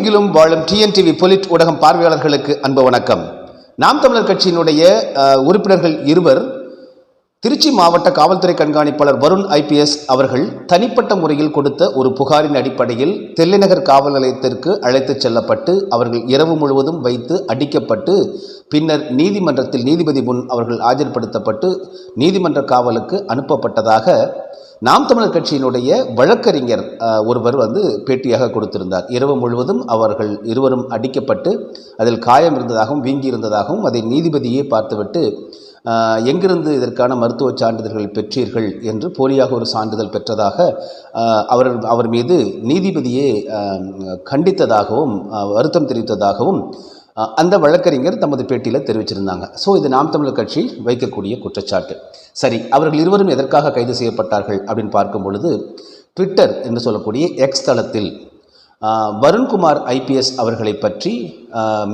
உலகெங்கிலும் வாழும் டிஎன்டிவி பொலிட் ஊடகம் பார்வையாளர்களுக்கு அன்பு வணக்கம். நாம் தமிழர் கட்சியினுடைய உறுப்பினர்கள் இருவர் திருச்சி மாவட்ட காவல்துறை கண்காணிப்பாளர் வருண் ஐபிஎஸ் அவர்கள் தனிப்பட்ட முறையில் கொடுத்த ஒரு புகாரின் அடிப்படையில் தெல்லிநகர் காவல் நிலையத்திற்கு அழைத்துச் செல்லப்பட்டு அவர்கள் இரவு முழுவதும் வைத்து அடிக்கப்பட்டு பின்னர் நீதிமன்றத்தில் நீதிபதி முன் அவர்கள் ஆஜர்படுத்தப்பட்டு நீதிமன்ற காவலுக்கு அனுப்பப்பட்டதாக நாம் தமிழர் கட்சியினுடைய வழக்கறிஞர் ஒருவர் வந்து பேட்டியாக கொடுத்திருந்தார். இரவு முழுவதும் அவர்கள் இருவரும் அடிக்கப்பட்டு அதில் காயம் இருந்ததாகவும் வீங்கி இருந்ததாகவும் அதை நீதிபதியே பார்த்துவிட்டு எங்கிருந்து இதற்கான மருத்துவ சான்றிதழ்கள் பெற்றீர்கள்? என்று போலியாக ஒரு சான்றிதழ் பெற்றதாக அவர் அவர் மீது நீதிபதியே கண்டித்ததாகவும் வருத்தம் தெரிவித்ததாகவும் அந்த வழக்கறிஞர் தமது பேட்டியில் தெரிவிச்சிருந்தாங்க. ஸோ இது நாம் தமிழர் கட்சி வைக்கக்கூடிய குற்றச்சாட்டு. சரி அவர்கள் இருவரும் எதற்காக கைது செய்யப்பட்டார்கள் அப்படின்னு பார்க்கும் பொழுது ட்விட்டர் என்று சொல்லக்கூடிய எக்ஸ் தளத்தில் வருண்குமார் ஐபிஎஸ் அவர்களை பற்றி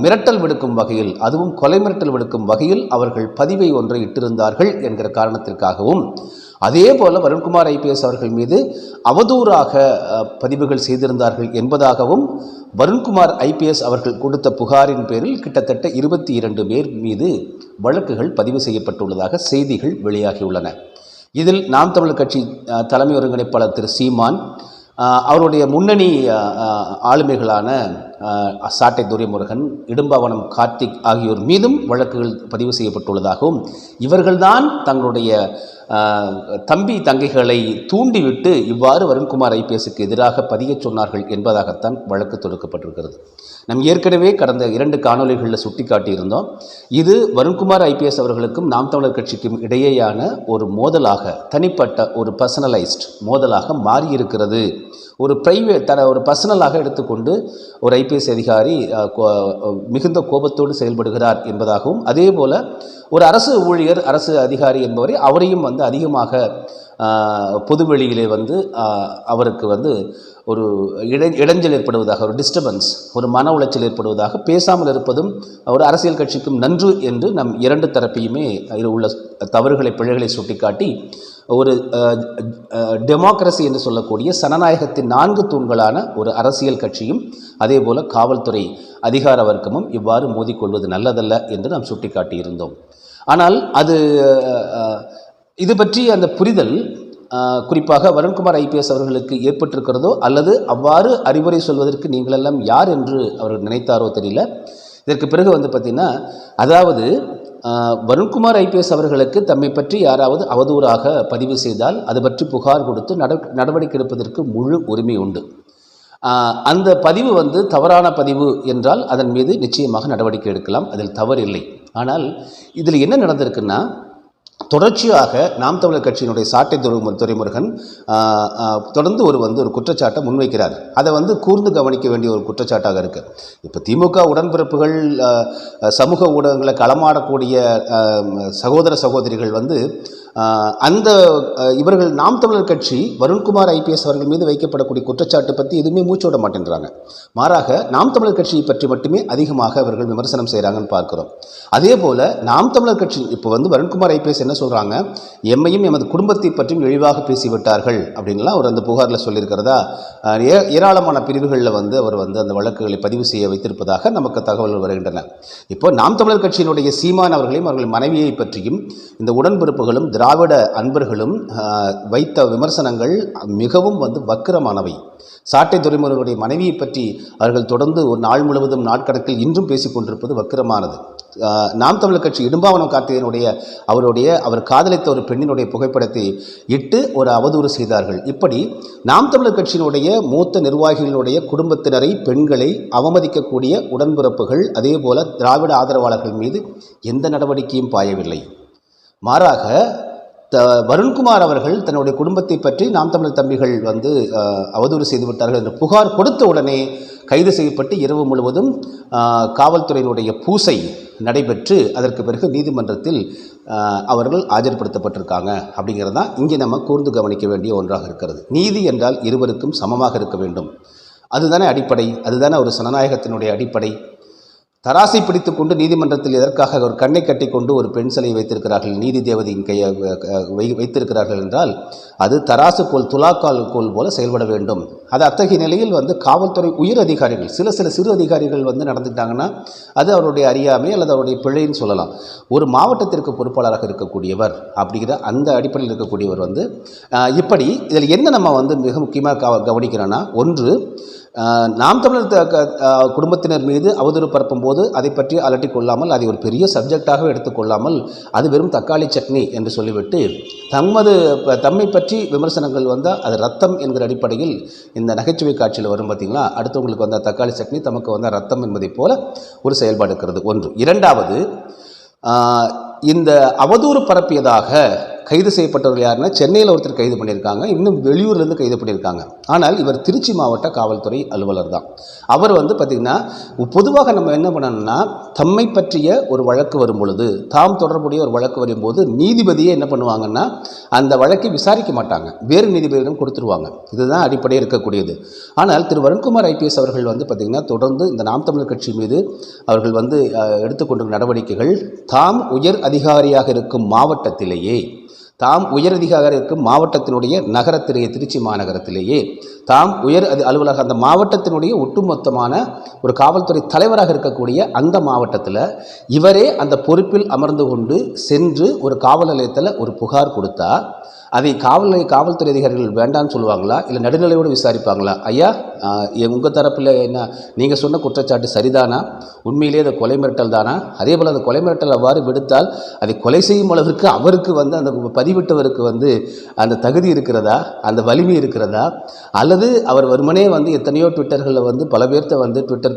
மிரட்டல் விடுக்கும் வகையில் அதுவும் கொலை மிரட்டல் விடுக்கும் வகையில் அவர்கள் பதிவை ஒன்றை இட்டிருந்தார்கள் என்கிற காரணத்திற்காகவும் அதே போல வருண்குமார் ஐபிஎஸ் அவர்கள் மீது அவதூறாக பதிவுகள் செய்திருந்தார்கள் என்பதாகவும் வருண்குமார் ஐபிஎஸ் அவர்கள் கொடுத்த புகாரின் பேரில் கிட்டத்தட்ட இருபத்தி இரண்டு பேர் மீது வழக்குகள் பதிவு செய்யப்பட்டுள்ளதாக செய்திகள் வெளியாகியுள்ளன. இதில் நாம் தமிழர் கட்சி தலைமை ஒருங்கிணைப்பாளர் திரு சீமான் அவருடைய முன்னணி ஆளுமைகளான சாட்டை துரைமுருகன் இடும்பாவனம் கார்த்திக் ஆகியோர் மீதும் வழக்குகள் பதிவு செய்யப்பட்டுள்ளதாகவும் இவர்கள்தான் தங்களுடைய தம்பி தங்கைகளை தூண்டிவிட்டு இவ்வாறு வருண்குமார் ஐபிஎஸ்க்கு எதிராக பதியச் சொன்னார்கள் என்பதாகத்தான் வழக்கு தொடுக்கப்பட்டிருக்கிறது. நம் ஏற்கனவே கடந்த இரண்டு காணொளிகளில் சுட்டிக்காட்டியிருந்தோம் இது வருண்குமார் ஐபிஎஸ் அவர்களுக்கும் நாம் தமிழர் கட்சிக்கும் இடையேயான ஒரு மோதலாக தனிப்பட்ட ஒரு பர்சனலைஸ்ட் மோதலாக மாறியிருக்கிறது. ஒரு பிரைவேட் தன ஒரு பர்சனலாக எடுத்துக்கொண்டு ஒரு ஐபிஎஸ் அதிகாரி கோ- மிகுந்த கோபத்தோடு செயல்படுகிறார் என்பதாகவும் அதே போல் ஒரு அரசு ஊழியர் அரசு அதிகாரி என்பவரை அவரையும் வந்து அதிகமாக பொதுவெளியிலே வந்து அவருக்கு வந்து ஒரு இடை இடைஞ்சல் ஏற்படுவதாக ஒரு டிஸ்டர்பன்ஸ் ஒரு மன உளைச்சல் ஏற்படுவதாக பேசாமல் இருப்பதும் ஒரு அரசியல் கட்சிக்கும் நன்று என்று நம் இரண்டு தரப்பையுமே இதில் உள்ள தவறுகளை பிழைகளை சுட்டிக்காட்டி ஒரு டெமோக்ரஸி என்று சொல்லக்கூடிய சனநாயகத்தின் நான்கு தூண்களான ஒரு அரசியல் கட்சியும் அதே போல் காவல்துறை அதிகார வர்க்கமும் இவ்வாறு மோதிக்கொள்வது நல்லதல்ல என்று நாம் சுட்டிக்காட்டியிருந்தோம். ஆனால் அது இது பற்றி அந்த புரிதல் குறிப்பாக வருண்குமார் ஐபிஎஸ் அவர்களுக்கு ஏற்பட்டிருக்கிறதோ அல்லது அவ்வாறு அறிவுரை சொல்வதற்கு நீங்களெல்லாம் யார் என்று அவர் நினைத்தாரோ தெரியல. இதற்கு பிறகு வந்து பார்த்திங்கன்னா அதாவது வருண்குமார் ஐபிஎஸ் அவர்களுக்கு தம்மை பற்றி யாராவது அவதூறாக பதிவு செய்தால் அது பற்றி புகார் கொடுத்து நடவடிக்கை எடுப்பதற்கு முழு உரிமை உண்டு. அந்த பதிவு வந்து தவறான பதிவு என்றால் அதன் மீது நிச்சயமாக நடவடிக்கை எடுக்கலாம். அதில் தவறில்லை. ஆனால் இதில் என்ன நடந்திருக்குன்னா தொடர்ச்சியாக நாம் தமிழர் கட்சியினுடைய சாட்டை துறை துறைமுருகன் தொடர்ந்து ஒரு வந்து ஒரு குற்றச்சாட்டை முன்வைக்கிறார். அதை வந்து கூர்ந்து கவனிக்க வேண்டிய ஒரு குற்றச்சாட்டாக இருக்குது இப்போ திமுக உடன்பிறப்புகள் சமூக ஊடகங்களை களமாடக்கூடிய சகோதர சகோதரிகள் வந்து அந்த இவர்கள் நாம் தமிழர் கட்சி வருண்குமார் ஐபிஎஸ் அவர்கள் மீது வைக்கப்படக்கூடிய குற்றச்சாட்டு பற்றி எதுவுமே மூச்சு விட மாட்டேன்றாங்க. மாறாக நாம் தமிழர் கட்சியை பற்றி மட்டுமே அதிகமாக அவர்கள் விமர்சனம் செய்கிறாங்கன்னு பார்க்கிறோம். அதே போல நாம் தமிழர் கட்சி இப்போ வந்து வருண்குமார் ஐபிஎஸ் என்ன சொல்கிறாங்க எம்மையும் எமது குடும்பத்தை பற்றியும் இழிவாக பேசிவிட்டார்கள் அப்படின்லாம் அவர் அந்த புகாரில் சொல்லியிருக்கிறதா? ஏ- ஏராளமான பிரிவுகளில் வந்து அவர் வந்து அந்த வழக்குகளை பதிவு செய்ய வைத்திருப்பதாக நமக்கு தகவல்கள் வருகின்றன. இப்போ நாம் தமிழர் கட்சியினுடைய சீமான் அவர்களையும் அவர்கள் மனைவியை பற்றியும் இந்த உடன்பிறப்புகளும் திராவிட அன்பர்களும் வைத்த விமர்சனங்கள் மிகவும் வந்து வக்கிரமானவை. சாட்டை துறைமுறைகளுடைய மனைவியை பற்றி அவர்கள் தொடர்ந்து ஒரு நாள் முழுவதும் நாட்கணக்கில் இன்றும் பேசிக் கொண்டிருப்பது வக்கிரமானது. நாம் தமிழர் கட்சி இடும்பாவனம் கார்த்திகனுடைய அவருடைய அவர் காதலித்த ஒரு பெண்ணினுடைய புகைப்படத்தை இட்டு ஒரு அவதூறு செய்தார்கள். இப்படி நாம் தமிழர் கட்சியினுடைய மூத்த நிர்வாகிகளுடைய குடும்பத்தினரை பெண்களை அவமதிக்கக்கூடிய உடன்பிறப்புகள் அதே போல திராவிட ஆதரவாளர்கள் மீது எந்த நடவடிக்கையும் பாயவில்லை. மாறாக த வருண்குமார் அவர்கள் தன்னுடைய குடும்பத்தை பற்றி நாம் தமிழர் தம்பிகள் வந்து அவதூறு செய்து விட்டார்கள் என்று புகார் கொடுத்த உடனே கைது செய்யப்பட்டு இரவு முழுவதும் காவல்துறையினுடைய பூசை நடைபெற்று அதற்கு பிறகு நீதிமன்றத்தில் அவர்கள் ஆஜர்படுத்தப்பட்டிருக்காங்க. அப்படிங்கிறது தான் இங்கே நம்ம கூர்ந்து கவனிக்க வேண்டிய ஒன்றாக இருக்கிறது. நீதி என்றால் இருவருக்கும் சமமாக இருக்க வேண்டும். அதுதானே அடிப்படை. அதுதானே ஒரு சனநாயகத்தினுடைய அடிப்படை. தராசை பிடித்து கொண்டு நீதிமன்றத்தில் எதற்காக ஒரு கண்ணை கட்டிக்கொண்டு ஒரு பெண் சிலை வைத்திருக்கிறார்கள்? நீதி தேவதையின் கையை வை வைத்திருக்கிறார்கள் என்றால் அது தராசு கோல் துலாக்கால் கோல் போல செயல்பட வேண்டும். அது அத்தகைய நிலையில் வந்து காவல்துறை உயர் அதிகாரிகள் சில சில சிறு அதிகாரிகள் வந்து நடந்துக்கிட்டாங்கன்னா அது அவருடைய அறியாமை அல்லது அவருடைய பிழைன்னு சொல்லலாம். ஒரு மாவட்டத்திற்கு பொறுப்பாளராக இருக்கக்கூடியவர் அப்படிங்கிற அந்த அடிப்படையில் இருக்கக்கூடியவர் வந்து இப்படி இதில் என்ன நம்ம வந்து மிக முக்கியமாக கவ கவனிக்கிறோன்னா ஒன்று நாம் தமிழர் க- குடும்பத்தினர் மீது அவதூறு பரப்பும் போது அதை பற்றி அலட்டிக் கொள்ளாமல் அதை ஒரு பெரிய சப்ஜெக்டாக எடுத்துக்கொள்ளாமல் அது வெறும் தக்காளி சட்னி என்று சொல்லிவிட்டு தமது தம்மை பற்றி விமர்சனங்கள் வந்தால் அது ரத்தம் என்கிற அடிப்படையில் இந்த நகைச்சுவை காட்சியில் வரும் பார்த்தீங்களா அடுத்தவங்களுக்கு வந்தால் தக்காளி சட்னி தமக்கு வந்தால் ரத்தம் என்பதைப் போல ஒரு செயல்பாடு இருக்கிறது. ஒன்று. இரண்டாவது இந்த அவதூறு பரப்பியதாக கைது செய்யப்பட்டவர்கள் யாருன்னா சென்னையில் ஒருத்தர் கைது பண்ணியிருக்காங்க. இன்னும் வெளியூர்லேருந்து கைது பண்ணியிருக்காங்க. ஆனால் இவர் திருச்சி மாவட்ட காவல்துறை அலுவலர் தான். அவர் வந்து பார்த்திங்கன்னா பொதுவாக நம்ம என்ன பண்ணணும்னா தம்மை பற்றிய ஒரு வழக்கு வரும் பொழுது தாம் தொடர்புடைய ஒரு வழக்கு வரும்போது நீதிபதியே என்ன பண்ணுவாங்கன்னா அந்த வழக்கை விசாரிக்க மாட்டாங்க. வேறு நீதிபதியிடம் கொடுத்துருவாங்க. இதுதான் அடிப்படையில் இருக்கக்கூடியது. ஆனால் திரு வருண்குமார் ஐபிஎஸ் அவர்கள் வந்து பார்த்திங்கன்னா தொடர்ந்து இந்த நாம் தமிழர் கட்சி மீது அவர்கள் வந்து எடுத்துக்கொண்ட நடவடிக்கைகள் தாம் உயர் அதிகாரியாக இருக்கும் மாவட்டத்திலேயே தாம் உயரதிகாரி இருக்கும் மாவட்டத்தினுடைய நகரத்திலேயே திருச்சி மாநகரத்திலேயே. தாம் உயர் அதி அலுவலக அந்த மாவட்டத்தினுடைய ஒட்டுமொத்தமான ஒரு காவல்துறை தலைவராக இருக்கக்கூடிய அந்த மாவட்டத்தில் இவரே அந்த பொறுப்பில் அமர்ந்து கொண்டு சென்று ஒரு காவல் நிலையத்தில் ஒரு புகார் கொடுத்தா அதை காவல் நிலைய காவல்துறை அதிகாரிகள் வேண்டாம்னு சொல்லுவாங்களா? இல்லை நடுநிலையோடு விசாரிப்பாங்களா? ஐயா உங்கள் தரப்பில் என்ன நீங்கள் சொன்ன குற்றச்சாட்டு சரிதானா? உண்மையிலேயே அது கொலை மிரட்டல் தானா? அதே போல் அந்த கொலை மிரட்டல் அவ்வாறு விடுத்தால் அதை கொலை செய்யும் அளவிற்கு அவருக்கு வந்து அந்த பதிவிட்டவருக்கு வந்து அந்த தகுதி இருக்கிறதா? அந்த வலிமை இருக்கிறதா? அல்லது அவர் வருமனே வந்து எத்தனையோ ட்விட்டர்களில் வந்து பல பேர்த்த வந்து ட்விட்டர்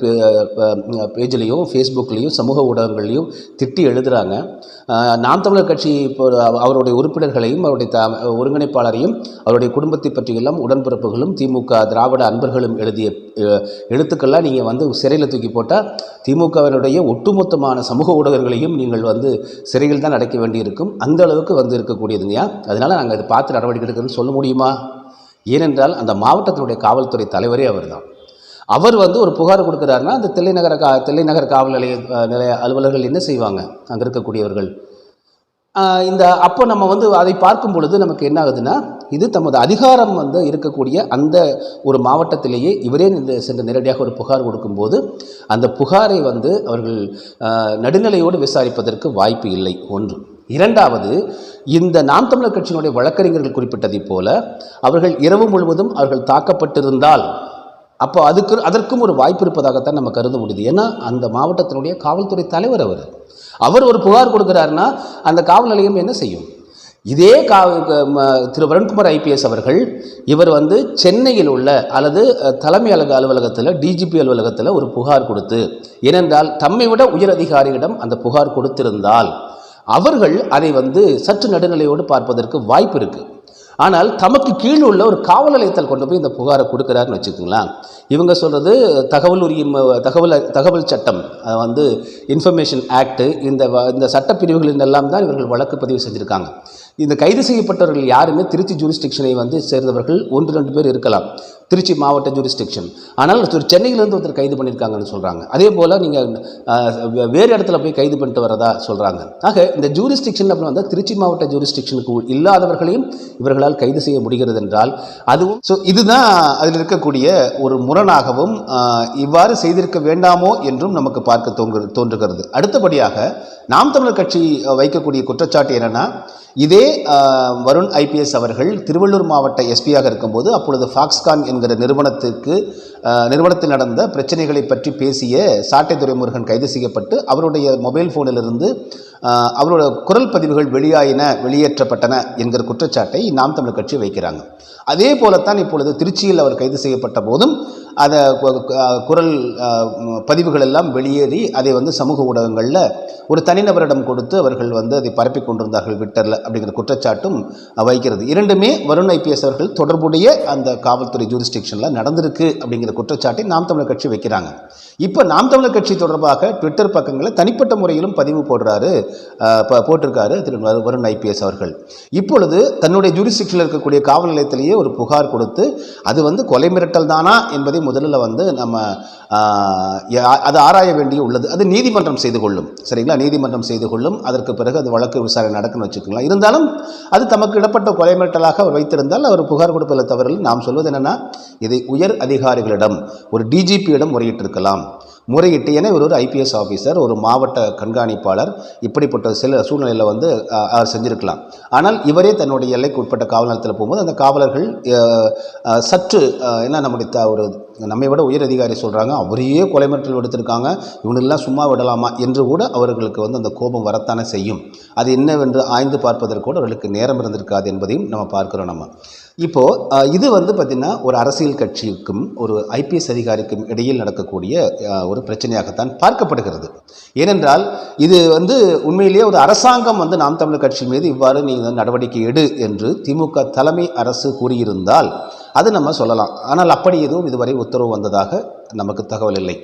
பேஜ்லேயும் ஃபேஸ்புக்லேயும் சமூக ஊடகங்கள்லையும் திட்டி எழுதுகிறாங்க நாம் தமிழர் கட்சி இப்போ அவருடைய உறுப்பினர்களையும் அவருடைய த ஒருங்கிணைப்பாளரையும் அவருடைய குடும்பத்தை பற்றியெல்லாம் உடன்பிறப்புகளும் திமுக திராவிட அன்பர்களும் எழுதிய எழுத்துக்கள்லாம் நீங்கள் வந்து சிறையில் தூக்கி போட்டால் திமுகவினுடைய ஒட்டுமொத்தமான சமூக ஊடகங்களையும் நீங்கள் வந்து சிறையில் தான் அடைக்க வேண்டியிருக்கும். அந்த அளவுக்கு வந்து இருக்கக்கூடியதுங்கயா அதனால் நாங்கள் அதை பார்த்து நடவடிக்கை எடுக்கிறதுன்னு சொல்ல முடியுமா? ஏனென்றால் அந்த மாவட்டத்தினுடைய காவல்துறை தலைவரே அவர்தான். அவர் வந்து ஒரு புகார் கொடுக்குறாருன்னா அந்த தில்லைநகர கா தில்லைநகர் காவல் நிலைய நிலைய அலுவலர்கள் என்ன செய்வாங்க? அங்கே இருக்கக்கூடியவர்கள். இந்த அப்போ நம்ம வந்து அதை பார்க்கும் பொழுது நமக்கு என்ன ஆகுதுன்னா இது தமது அதிகாரம் வந்து இருக்கக்கூடிய அந்த ஒரு மாவட்டத்திலேயே இவரே சென்று நேரடியாக ஒரு புகார் கொடுக்கும்போது அந்த புகாரை வந்து அவர்கள் நடுநிலையோடு விசாரிப்பதற்கு வாய்ப்பு இல்லை. ஒன்று. இரண்டாவது இந்த நாம் தமிழர் கட்சியினுடைய வழக்கறிஞர்கள் குறிப்பிட்டதைப் போல அவர்கள் இரவு முழுவதும் அவர்கள் தாக்கப்பட்டிருந்தால் அப்போ அதுக்கு அதற்கும் ஒரு வாய்ப்பு இருப்பதாகத்தான் நம்ம கருத முடியுது. ஏன்னா அந்த மாவட்டத்தினுடைய காவல்துறை தலைவர் அவர். அவர் ஒரு புகார் கொடுக்குறாருன்னா அந்த காவல் நிலையம் என்ன செய்யும்? இதே கா திரு வருண்குமார் ஐபிஎஸ் அவர்கள் இவர் வந்து சென்னையில் உள்ள அல்லது தலைமை அலுவலக அலுவலகத்தில் டிஜிபி அலுவலகத்தில் ஒரு புகார் கொடுத்து ஏனென்றால் தம்மை விட உயர் அதிகாரியிடம் அந்த புகார் கொடுத்திருந்தால் அவர்கள் அதை வந்து சற்று நடுநிலையோடு பார்ப்பதற்கு வாய்ப்பு இருக்குது ஆனால் தமக்கு கீழ் உள்ள ஒரு காவல் நிலையத்தில் கொண்டு போய் இந்த புகாரை கொடுக்குறாருன்னு வச்சுக்கோங்களேன். இவங்க சொல்கிறது தகவல் உரிமை தகவல் தகவல் சட்டம் வந்து இன்ஃபர்மேஷன் ஆக்ட்டு இந்த வ- இந்த சட்டப்பிரிவுகளின் எல்லாம் தான் இவர்கள் வழக்கு பதிவு செஞ்சுருக்காங்க. இந்த கைது செய்யப்பட்டவர்கள் யாருமே திருச்சி ஜூரிஸ்டிக்ஷனை வந்து சேர்ந்தவர்கள் ஒன்று ரெண்டு பேர் இருக்கலாம். திருச்சி மாவட்ட ஜூரிஸ்டிக்ஷன் ஆனால் சென்னையிலேருந்து ஒருத்தர் கைது பண்ணியிருக்காங்கன்னு சொல்கிறாங்க அதே போல் நீங்கள் வேறு இடத்துல போய் கைது பண்ணிட்டு வரதா சொல்கிறாங்க ஆக இந்த ஜூரிஸ்டிக்ஷன் அப்படின்னு வந்தால் திருச்சி மாவட்ட ஜூரிஸ்டிக்ஷனுக்கு இல்லாதவர்களையும் இவர்களால் கைது செய்ய முடிகிறது என்றால் அதுவும் ஸோ இதுதான் அதில் இருக்கக்கூடிய ஒரு முரணாகவும் இவ்வாறு செய்திருக்க வேண்டாமோ என்றும் நமக்கு பார்க்க தோன்று தோன்றுகிறது. அடுத்தபடியாக நாம் தமிழர் கட்சி வைக்கக்கூடிய குற்றச்சாட்டு என்னென்னா இதே வருண் ஐபிஎஸ் அவர்கள் திருவள்ளூர் மாவட்ட எஸ்பியாக இருக்கும்போது அப்பொழுது ஃபாக்ஸ்கான் என்கிற நிறுவனத்திற்கு நிறுவனத்தில் நடந்த பிரச்சனைகளை பற்றி பேசிய சாட்டை துரைமுருகன் கைது செய்யப்பட்டு அவருடைய மொபைல் ஃபோனிலிருந்து அவரோட குரல் பதிவுகள் வெளியாயின வெளியேற்றப்பட்டன என்கிற குற்றச்சாட்டை நாம் தமிழர் கட்சி வைக்கிறாங்க. அதே போலத்தான் இப்பொழுது திருச்சியில் அவர் கைது செய்யப்பட்ட போதும் அதை குரல் பதிவுகள் எல்லாம் வெளியேறி அதை வந்து சமூக ஊடகங்களில் ஒரு தனிநபரிடம் கொடுத்து அவர்கள் வந்து அதை பரப்பி கொண்டிருந்தார்கள் விட்டரில் அப்படிங்கிற குற்றச்சாட்டும் வைக்கிறது. இரண்டுமே வருண் ஐபிஎஸ் அவர்கள் தொடர்புடைய அந்த காவல்துறை ஜூரிஸ்டிக்ஷனில் நடந்திருக்கு அப்படிங்கிற குற்றச்சாட்டை நாம் தமிழர் கட்சி வைக்கிறாங்க. இப்போ நாம் தமிழர் கட்சி தொடர்பாக ட்விட்டர் பக்கங்களில் தனிப்பட்ட முறையிலும் பதிவு போடுறாரு போட்டிருக்காரு திரு வருண் ஐபிஎஸ் அவர்கள். இப்பொழுது தன்னுடைய ஜூரிஸ்டிக்ஷனில் இருக்கக்கூடிய காவல் நிலையத்திலேயே ஒரு புகார் கொடுத்து அது வந்து கொலை மிரட்டல் தானா என்பதை முதலில் வந்து நம்ம அது ஆராய வேண்டிய உள்ளது. அது நீதிமன்றம் செய்து கொள்ளும். சரிங்களா? நீதிமன்றம் செய்து கொள்ளும். அதற்கு பிறகு அது வழக்கு விசாரணை நடக்குன்னு வச்சுக்கலாம் இருந்தாலும் அது தமக்கு இடப்பட்ட கொலை மிரட்டலாக அவர் வைத்திருந்தால் அவர் புகார் கொடுப்பதில் தவறில் நாம் சொல்வது என்னென்னா இதை உயர் அதிகாரிகளிடம் ஒரு டிஜிபியிடம் முறையிட்டிருக்கலாம். முறையிட்டு ஏன்னா இவர் ஒரு ஐபிஎஸ் ஆஃபீஸர் ஒரு மாவட்ட கண்காணிப்பாளர் இப்படிப்பட்ட சில சூழ்நிலையில் வந்து அவர் செஞ்சுருக்கலாம். ஆனால் இவரே தன்னுடைய எல்லைக்கு உட்பட்ட காவல் நிலையத்தில் போகும்போது அந்த காவலர்கள் சற்று என்ன நம்முடைய த- ஒரு நம்மை விட உயர் அதிகாரி சொல்கிறாங்க அவரையே கொலை மிரட்டல் விடுத்திருக்காங்க. இவனெல்லாம் சும்மா விடலாமா? என்று கூட அவர்களுக்கு வந்து அந்த கோபம் வரத்தானே செய்யும். அது என்னவென்று ஆய்ந்து பார்ப்பதற்கு கூட அவர்களுக்கு நேரம் இருந்திருக்காது என்பதையும் நம்ம பார்க்கிறோம் நம்ம. இப்போது இது வந்து பார்த்திங்கன்னா ஒரு அரசியல் கட்சிக்கும் ஒரு ஐபிஎஸ் அதிகாரிக்கும் இடையில் நடக்கக்கூடிய ஒரு பிரச்சனையாகத்தான் பார்க்கப்படுகிறது. ஏனென்றால் இது வந்து உண்மையிலேயே ஒரு அரசாங்கம் வந்து நாம் தமிழர் கட்சி மீது இவ்வாறு நீ வந்து நடவடிக்கை எடு என்று திமுக தலைமை அரசு கூறியிருந்தால் அது நம்ம சொல்லலாம். ஆனால் அப்படி எதுவும் இதுவரை உத்தரவு வந்ததாக நமக்கு தகவல் இல்லை.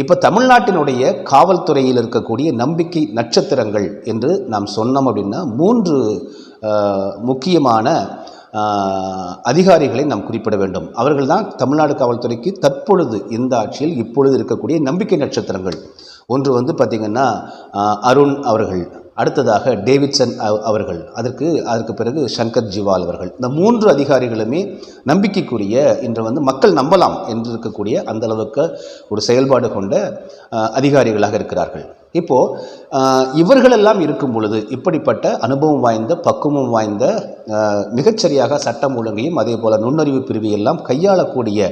இப்போ தமிழ்நாட்டினுடைய காவல்துறையில் இருக்கக்கூடிய நம்பிக்கை நட்சத்திரங்கள் என்று நாம் சொன்னோம் அப்படின்னா மூன்று முக்கியமான அதிகாரிகளை நாம் குறிப்பிட வேண்டும். அவர்கள் தான் தமிழ்நாடு காவல்துறைக்கு தற்பொழுது இந்த ஆட்சியில் இப்பொழுது இருக்கக்கூடிய நம்பிக்கை நட்சத்திரங்கள். ஒன்று வந்து பார்த்திங்கன்னா அருண் அவர்கள். அடுத்ததாக டேவிட்சன் அவர்கள். அதற்கு அதற்கு பிறகு சங்கர் ஜிவால் அவர்கள். இந்த மூன்று அதிகாரிகளுமே நம்பிக்கைக்குரிய இன்று வந்து மக்கள் நம்பலாம் என்று இருக்கக்கூடிய அந்த அளவுக்கு ஒரு செயல்பாடு கொண்ட அதிகாரிகளாக இருக்கிறார்கள். இப்போது இவர்களெல்லாம் இருக்கும் பொழுது இப்படிப்பட்ட அனுபவம் வாய்ந்த பக்குவம் வாய்ந்த மிகச்சரியாக சட்டம் ஒழுங்கையும் அதே போல் நுண்ணறிவு பிரிவையெல்லாம் கையாளக்கூடிய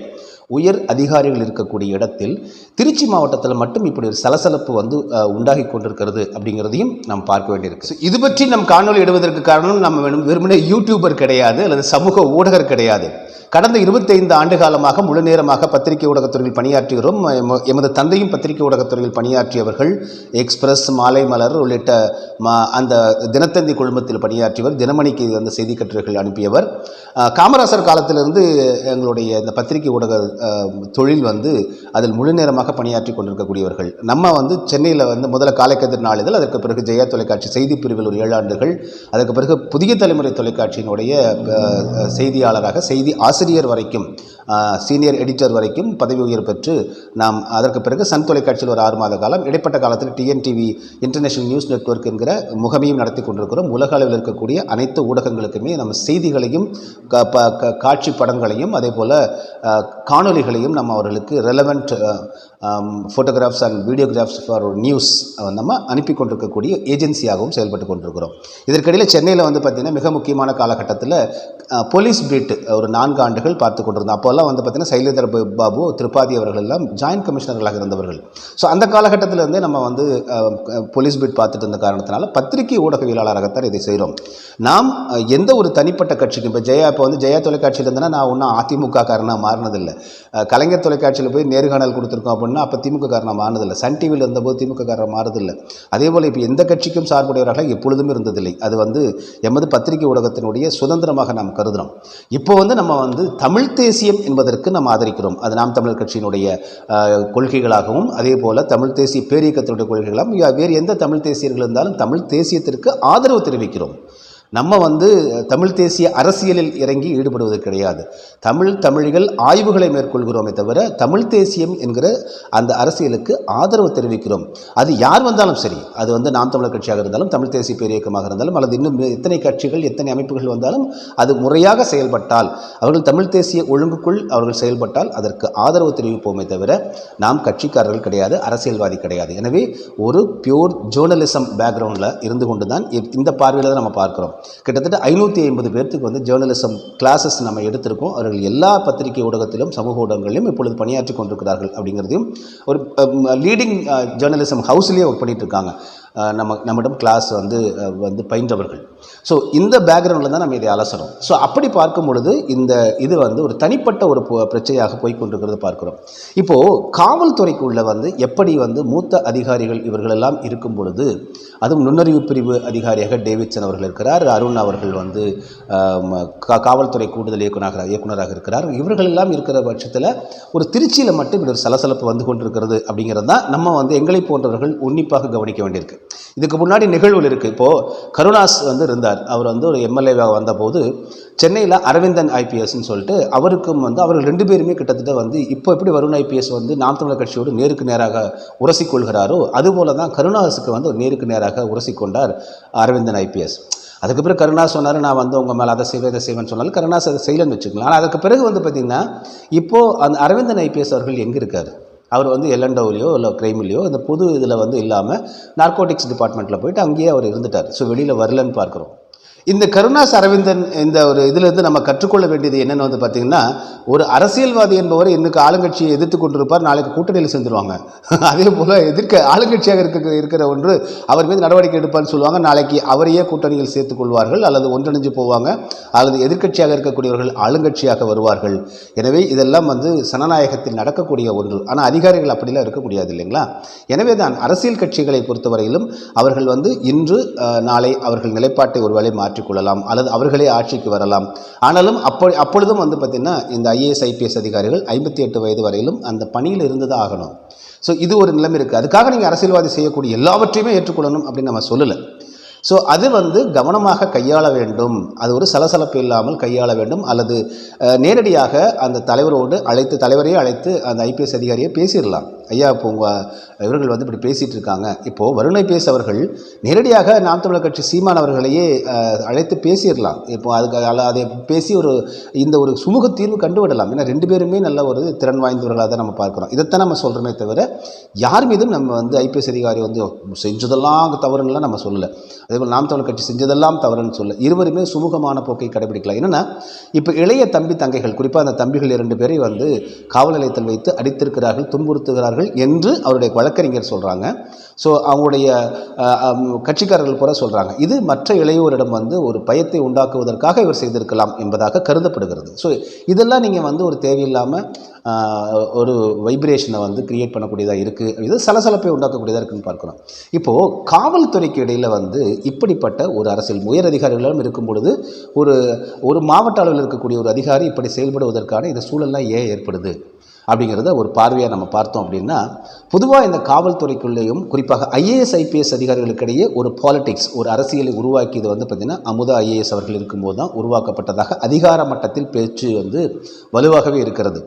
உயர் அதிகாரிகள் இருக்கக்கூடிய இடத்தில் திருச்சி மாவட்டத்தில் மட்டும் இப்படி ஒரு சலசலப்பு வந்து உண்டாகி கொண்டிருக்கிறது அப்படிங்கிறதையும் நாம் பார்க்க வேண்டியிருக்கு. இது பற்றி நம் காணொளி இடுவதற்கு காரணம் நம்ம வேணும் வெறுமனே யூடியூபர் கிடையாது அல்லது சமூக ஊடகர் கிடையாது. கடந்த இருபத்தைந்து ஆண்டு காலமாக முழு நேரமாக பத்திரிகை ஊடகத்துறையில் பணியாற்றுகிறோம் எமது தந்தையும் பத்திரிகை ஊடகத்துறையில் பணியாற்றியவர்கள் எக்ஸ்பிரஸ் மாலை மலர் உள்ளிட்ட அந்த தினத்தந்தி குழுமத்தில் பணியாற்றியவர் தினமணிக்கு அந்த செய்தி கட்டுரைகள் அனுப்பியவர். காமராசர் காலத்திலிருந்து எங்களுடைய இந்த பத்திரிகை ஊடக தொழில் வந்து அதில் முழு நேரமாக பணியாற்றி கொண்டிருக்கக்கூடியவர்கள். நம்ம வந்து சென்னையில் வந்து முதல்ல காலைக்கதிர் நாளிதழ் அதற்கு பிறகு ஜெயா தொலைக்காட்சி செய்தி பிரிவில் ஒரு ஏழு ஆண்டுகள் அதற்கு பிறகு புதிய தலைமுறை தொலைக்காட்சியினுடைய செய்தியாளராக செய்தி ஆசிரியர் ஆசிரியர் வரைக்கும் சீனியர் எடிட்டர் வரைக்கும் பதவி உயர்வு பெற்று நாம் அதற்கு பிறகு சன் தொலைக்காட்சியில் ஒரு ஆறு மாத காலம் இடைப்பட்ட காலத்தில் டிஎன்டிவி இன்டர்நேஷனல் நியூஸ் நெட்வொர்க் என்கிற முகமையும் நடத்தி கொண்டிருக்கிறோம். உலக அளவில் இருக்கக்கூடிய அனைத்து ஊடகங்களுக்குமே நம்ம செய்திகளையும் க- ப- க- காட்சி படங்களையும் அதே போல் காணொளிகளையும் நம்ம அவர்களுக்கு relevant photographs and videographs for news நம்ம அனுப்பி கொண்டிருக்கக்கூடிய ஏஜென்சியாகவும் செயல்பட்டு கொண்டிருக்கிறோம். இதற்கிடையில் சென்னையில் வந்து பார்த்திங்கன்னா மிக முக்கியமான காலகட்டத்தில் போலீஸ் பீட் ஒரு நான்கு ஆண்டுகள் பார்த்து கொண்டிருந்தோம். அப்போல்லாம் வந்து பார்த்திங்கன்னா சைலேந்திர பாபு திரிபாதி அவர்கள் எல்லாம் ஜாயின்ட் கமிஷனர்களாக இருந்தவர்கள். ஸோ அந்த காலகட்டத்தில் இருந்தே நம்ம வந்து போலீஸ் பீட் பார்த்துட்டு இருந்த காரணத்தினால பத்திரிகை ஊடகவியலாளராகத்தான் இதை செய்கிறோம் நாம் எந்த ஒரு தனிப்பட்ட கட்சிக்கும் இப்போ ஜெயா இப்போ வந்து ஜெயா தொலைக்காட்சியில் இருந்தேன்னா நான் ஒன்றும் அதிமுக காரணம் மாறினதில்லை. கலைஞர் தொலைக்காட்சியில் போய் நேர்காணல் கொடுத்துருக்கோம் அப்படின்னா அப்போ திமுக காரணம் மாறினதில்லை. சன் டிவியில் இருந்தபோது திமுக காரணம் மாறுதில்லை அதே போல் இப்போ எந்த கட்சிக்கும் சார்புடையவர்களாக எப்பொழுதுமே இருந்ததில்லை. அது வந்து எமது பத்திரிகை ஊடகத்தினுடைய சுதந்திரமாக நாம் கருதுகிறோம் இப்போ வந்து நம்ம வந்து தமிழ் தேசியம் என்பதற்கு நம்ம ஆதரிக்கிறோம். அது நாம் தமிழர் கட்சியினுடைய கொள்கைகளாகவும் அதே போல் தமிழ் தேசிய பேரியக்கத்தினுடைய கொள்கைகளாகவும் வேறு எந்த தமிழ் தேசியர்கள் இருந்தாலும் தமிழ் தேசியத்திற்கு ஆதரவு தெரிவிக்கிறோம். நம்ம வந்து தமிழ் தேசிய அரசியலில் இறங்கி ஈடுபடுவது கிடையாது. தமிழ் தமிழிகள் ஆய்வுகளை மேற்கொள்கிறோமே தவிர தமிழ் தேசியம் என்கிற அந்த அரசியலுக்கு ஆதரவு தெரிவிக்கிறோம். அது யார் வந்தாலும் சரி அது வந்து நாம் தமிழர் கட்சியாக இருந்தாலும் தமிழ் தேசிய பேரியக்கமாக இருந்தாலும் அல்லது இன்னும் எத்தனை கட்சிகள் எத்தனை அமைப்புகள் வந்தாலும் அது முறையாக செயல்பட்டால் அவர்கள் தமிழ் தேசிய ஒழுங்குக்குள் அவர்கள் செயல்பட்டால் அதற்கு ஆதரவு தெரிவிப்போமே தவிர நாம் கட்சிக்காரர்கள் கிடையாது அரசியல்வாதி கிடையாது. எனவே ஒரு பியூர் ஜேர்னலிசம் பேக்ரவுண்டில் இருந்து கொண்டு தான் இப்- இந்த பார்வையில் தான் நம்ம பார்க்குறோம். கிட்டத்தட்ட ஐநூற்றி ஐம்பது பேர்த்துக்கு வந்து ஜேர்னலிசம் கிளாஸஸ் நம்ம எடுத்திருக்கோம். அவர்கள் எல்லா பத்திரிகை ஊடகத்திலும் சமூக ஊடகங்களிலும் இப்பொழுது பணியாற்றி கொண்டிருக்கிறார்கள் அப்படிங்கிறதையும் ஒரு லீடிங் ஜேர்னலிசம் ஹவுஸ்லேயே ஒர்க் பண்ணிகிட்டு இருக்காங்க. நம்ம நம்மிடம் கிளாஸ் வந்து வந்து பயின்றவர்கள். ஸோ இந்த பேக்ரவுண்டில் தான் நம்ம இதை அலசுறோம் ஸோ அப்படி பார்க்கும் பொழுது இந்த இது வந்து ஒரு தனிப்பட்ட ஒரு பிரச்சனையாக போய் கொண்டிருக்கிறது பார்க்குறோம். இப்போது காவல்துறைக்குள்ள வந்து எப்படி வந்து மூத்த அதிகாரிகள் இவர்களெல்லாம் இருக்கும் பொழுது அதுவும் நுண்ணறிவு பிரிவு அதிகாரியாக டேவிட்சன் அவர்கள் இருக்கிறார் அருண் அவர்கள் வந்து காவல்துறை கூடுதல் இயக்குனராக இயக்குனராக இருக்கிறார். இவர்கள் எல்லாம் இருக்கிற பட்சத்தில் ஒரு திருச்சியில் மட்டும் இப்படி ஒரு சலசலப்பு வந்து கொண்டிருக்கிறது அப்படிங்கிறது தான் நம்ம வந்து எங்களை போன்றவர்கள் உன்னிப்பாக கவனிக்க வேண்டியிருக்கு. இதுக்கு முன்னாடி நிகழ்வுகள் இருக்குது இப்போது கருணாஸ் வந்து இருந்தார். அவர் வந்து ஒரு எம்எல்ஏவாக வந்தபோது சென்னையில் அரவிந்தன் ஐபிஎஸ்ன்னு சொல்லிட்டு அவருக்கும் வந்து அவர்கள் ரெண்டு பேருமே கிட்டத்தட்ட வந்து இப்போ எப்படி வருண் ஐபிஎஸ் வந்து நாம் தமிழர் கட்சியோடு நேருக்கு நேராக உரசிக்கொள்கிறாரோ அதுபோல தான் கருணாஸுக்கு வந்து ஒரு நேருக்கு நேராக உரசிக்கொண்டார் அரவிந்தன் ஐபிஎஸ் அதுக்கு பிறகு சொன்னார் நான் வந்து உங்கள் மேலே அதை செய்வேன் இதை செய்வேன்னு சொன்னாலும் கருணாஸ் அதை செய்யலன்னு வச்சுக்கலாம் ஆனால் அதுக்கு பிறகு வந்து பார்த்திங்கன்னா இப்போது அந்த அரவிந்தன் ஐபிஎஸ் அவர்கள் எங்கே இருக்கார்? அவர் வந்து எல்என்டவுலையோ இல்லை கிரைமிலையோ இந்த புது இதில் வந்து இல்லாமல் நார்கோட்டிக்ஸ் டிபார்ட்மெண்ட்டில் போயிட்டு அங்கேயே அவர் இருந்துட்டார். ஸோ வெளியில் வரலன்னு பார்க்குறோம். இந்த கருணாஸ் அரவிந்தன் இந்த ஒரு இதிலிருந்து நம்ம கற்றுக்கொள்ள வேண்டியது என்னென்னு வந்து பார்த்திங்கன்னா ஒரு அரசியல்வாதி என்பவர் இன்றைக்கு ஆளுங்கட்சியை எதிர்த்து கொண்டிருப்பார் நாளைக்கு கூட்டணியில் சேர்ந்துருவாங்க. அதே போல் எதிர்க்க ஆளுங்கட்சியாக இருக்க இருக்கிற ஒன்று அவர் மீது நடவடிக்கை எடுப்பார்னு சொல்லுவாங்க நாளைக்கு அவரையே கூட்டணியில் சேர்த்துக் கொள்வார்கள் அல்லது ஒன்றிணைஞ்சு போவாங்க அல்லது எதிர்க்கட்சியாக இருக்கக்கூடியவர்கள் ஆளுங்கட்சியாக வருவார்கள். எனவே இதெல்லாம் வந்து சனநாயகத்தில் நடக்கக்கூடிய ஒன்று. ஆனால் அதிகாரிகள் அப்படிலாம் இருக்க முடியாது இல்லைங்களா? எனவே தான் அரசியல் கட்சிகளை பொறுத்தவரையிலும் அவர்கள் வந்து இன்று நாளை அவர்கள் நிலைப்பாட்டை ஒருவேளை மாற்றிக்கொள்ளலாம் அல்லது அவர்களே ஆட்சிக்கு வரலாம். ஆனாலும் அப்போ அப்பொழுதும் வந்து பார்த்திங்கன்னா இந்த ஐஏஎஸ் ஐபிஎஸ் அதிகாரிகள் ஐம்பத்தி எட்டு வயது வரையிலும் அந்த பணியில் இருந்துதான் ஆகணும். ஸோ இது ஒரு நிலைமை இருக்குது அதுக்காக நீங்கள் அரசியல்வாதி செய்யக்கூடிய எல்லாவற்றையுமே ஏற்றுக்கொள்ளணும் அப்படின்னு நம்ம சொல்லலை. ஸோ அது வந்து கவனமாக கையாள வேண்டும். அது ஒரு சலசலப்பு இல்லாமல் கையாள வேண்டும். அல்லது நேரடியாக அந்த தலைவரோடு அழைத்து தலைவரையே அழைத்து அந்த ஐபிஎஸ் அதிகாரியை பேசிடலாம். ஐயா இப்போ உங்கள் இவர்கள் வந்து இப்படி பேசிகிட்டு இருக்காங்க. இப்போது வருண் ஐபிஎஸ் அவர்கள் நேரடியாக நாம் தமிழர் கட்சி சீமான் அவர்களையே அழைத்து பேசிடலாம். இப்போ அதுக்கு அதை பேசி ஒரு இந்த ஒரு சுமூக தீர்வு கண்டுவிடலாம். ஏன்னா ரெண்டு பேருமே நல்ல ஒரு திறன் வாய்ந்தவர்களாக தான் நம்ம பார்க்குறோம். இதைத்தான் நம்ம சொல்கிறோமே தவிர யார் மீதும் நம்ம வந்து ஐபிஎஸ் அதிகாரி வந்து செஞ்சதெல்லாம் தவறுன்னெலாம் நம்ம சொல்லலை. அதேபோல் நாம் தமிழ் கட்சி செஞ்சதெல்லாம் தவறுன்னு சொல்ல இருவருமே சுமூகமான போக்கை கடைபிடிக்கலாம் என்னென்னா இப்போ இளைய தம்பி தங்கைகள் குறிப்பாக அந்த தம்பிகள் இரண்டு பேரை வந்து காவல் நிலையத்தில் வைத்து அடித்திருக்கிறார்கள் துன்புறுத்துகிறார்கள் என்று அவருடைய வழக்கறிஞர் சொல்கிறாங்க ஸோ அவங்களுடைய கட்சிக்காரர்கள் கூட சொல்கிறாங்க இது மற்ற இளையோரிடம் வந்து ஒரு பயத்தை உண்டாக்குவதற்காக இவர் செய்திருக்கலாம் என்பதாக கருதப்படுகிறது. ஸோ இதெல்லாம் நீங்கள் வந்து ஒரு தேவையில்லாமல் ஒரு வைப்ரேஷனை வந்து கிரியேட் பண்ணக்கூடியதாக இருக்குது இது சலசலப்பை உண்டாக்கக்கூடியதாக இருக்குன்னு பார்க்குறோம். இப்போது காவல்துறைக்கு இடையில் வந்து இப்படிப்பட்ட ஒரு அரசியல் உயர் அதிகாரிகளும் இருக்கும் பொழுது ஒரு ஒரு மாவட்ட அளவில் இருக்கக்கூடிய ஒரு அதிகாரி இப்படி செயல்படுவதற்கான இந்த சூழல்லாம் ஏன் ஏற்படுது? அப்படிங்கிறத ஒரு பார்வையாக நம்ம பார்த்தோம் அப்படின்னா பொதுவாக இந்த காவல்துறைக்குள்ளேயும் குறிப்பாக ஐஏஎஸ் ஐபிஎஸ் அதிகாரிகளுக்கிடையே ஒரு பாலிடிக்ஸ் ஒரு அரசியலை உருவாக்கியது வந்து பார்த்திங்கன்னா அமுதா ஐஏஎஸ் அவர்கள் இருக்கும்போது தான் உருவாக்கப்பட்டதாக அதிகார மட்டத்தில் பேச்சு வந்து வலுவாகவே இருக்கிறது.